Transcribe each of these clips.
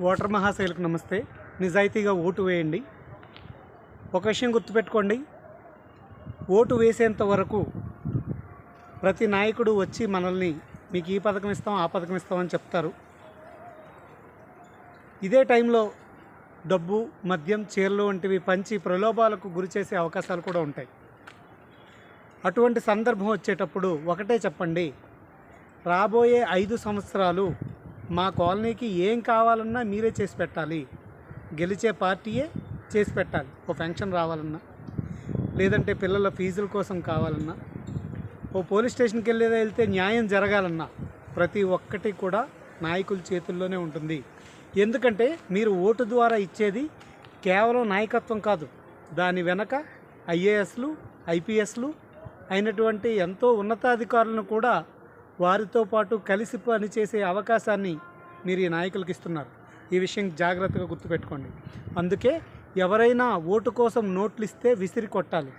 Voter మహాశైలకు నమస్తే. నిజాయితీగా vote వేయండి. ఒక విషయం గుర్తుపెట్టుకోండి. ఓటు వేసేంత వరకు ప్రతి నాయకుడు వచ్చి మనల్ని మీకు ఈ పథకం ఇస్తాం ఆ పథకం ఇస్తామని చెప్తారు. ఇదే టైంలో డబ్బు మద్యం చీరలు వంటివి పంచి ప్రలోభాలకు గురి చేసే అవకాశాలు కూడా ఉంటాయి. అటువంటి సందర్భం వచ్చేటప్పుడు ఒకటే చెప్పండి. రాబోయే ఐదు సంవత్సరాలు మా కాలనీకి ఏం కావాలన్నా మీరే చేసి పెట్టాలి. గెలిచే పార్టీయే చేసి పెట్టాలి. ఓ ఫంక్షన్ రావాలన్నా లేదంటే పిల్లల ఫీజుల కోసం కావాలన్నా ఓ పోలీస్ స్టేషన్కి వెళ్ళేదా వెళ్తే న్యాయం జరగాలన్నా ప్రతి ఒక్కటి కూడా నాయకుల చేతుల్లోనే ఉంటుంది. ఎందుకంటే మీరు ఓటు ద్వారా ఇచ్చేది కేవలం నాయకత్వం కాదు. దాని వెనక ఐఏఎస్లు ఐపీఎస్లు అయినటువంటి ఎంతో ఉన్నతాధికారులను కూడా వారితో పాటు కలిసి పనిచేసే అవకాశాన్ని మీరు ఈ నాయకులకు ఇస్తున్నారు. ఈ విషయం జాగ్రత్తగా గుర్తుపెట్టుకోండి. అందుకే ఎవరైనా ఓటు కోసం నోట్లు ఇస్తే విసిరి కొట్టాలి.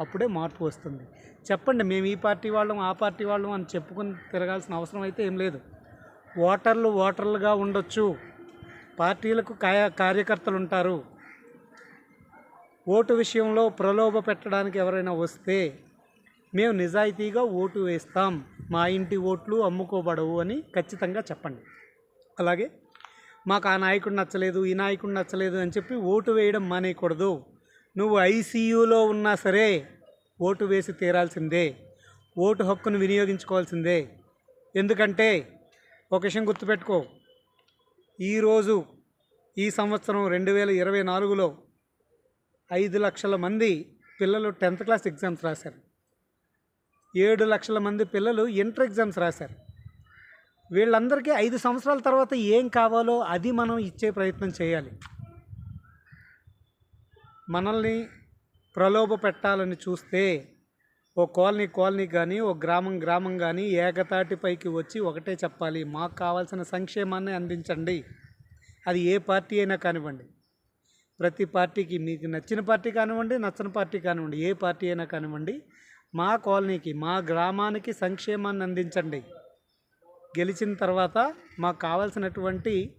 అప్పుడే మార్పు వస్తుంది. చెప్పండి మేము ఈ పార్టీ వాళ్ళం ఆ పార్టీ వాళ్ళం అని చెప్పుకొని తిరగాల్సిన అవసరం అయితే ఏం లేదు. ఓటర్లు ఓటర్లుగా ఉండొచ్చు. పార్టీలకు కాయ కార్యకర్తలు ఉంటారు. ఓటు విషయంలో ప్రలోభ పెట్టడానికి ఎవరైనా వస్తే మేము నిజాయితీగా ఓటు వేస్తాం. మా ఇంటి ఓట్లు అమ్ముకోబడవు అని ఖచ్చితంగా చెప్పండి. అలాగే మాకు ఆ నాయకుడు నచ్చలేదు ఈ నాయకుడు నచ్చలేదు అని చెప్పి ఓటు వేయడం మానేయకూడదు. నువ్వు ఐసీయూలో ఉన్నా సరే ఓటు వేసి తీరాల్సిందే. ఓటు హక్కును వినియోగించుకోవాల్సిందే. ఎందుకంటే ఒక విషయం గుర్తుపెట్టుకో. ఈరోజు ఈ సంవత్సరం రెండు వేల ఇరవై నాలుగులో ఐదు లక్షల మంది పిల్లలు టెన్త్ క్లాస్ ఎగ్జామ్స్ రాశారు. ఏడు లక్షల మంది పిల్లలు ఇంటర్ ఎగ్జామ్స్ రాశారు. వీళ్ళందరికీ ఐదు సంవత్సరాల తర్వాత ఏం కావాలో అది మనం ఇచ్చే ప్రయత్నం చేయాలి. మనల్ని ప్రలోభ పెట్టాలని చూస్తే ఓ కాలనీ కాలనీ కానీ ఓ గ్రామం గ్రామం కానీ ఏకతాటిపైకి వచ్చి ఒకటే చెప్పాలి. మాకు కావాల్సిన సంక్షేమాన్ని అందించండి. అది ఏ పార్టీ అయినా కానివ్వండి. ప్రతి పార్టీకి మీకు నచ్చిన పార్టీ కానివ్వండి నచ్చని పార్టీ కానివ్వండి ఏ పార్టీ అయినా కానివ్వండి మా కాలనీకి మా గ్రామానికి సంక్షేమాన్ని అందించండి. గెలిచిన తర్వాత మాకు కావాల్సినటువంటి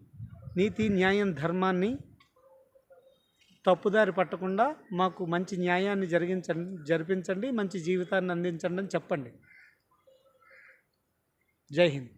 నీతి న్యాయం ధర్మాన్ని తప్పుదారి పట్టకుండా మాకు మంచి న్యాయాన్ని జరిగించండి జరిపించండి మంచి జీవితాన్ని అందించండి అని చెప్పండి. జై హింద్.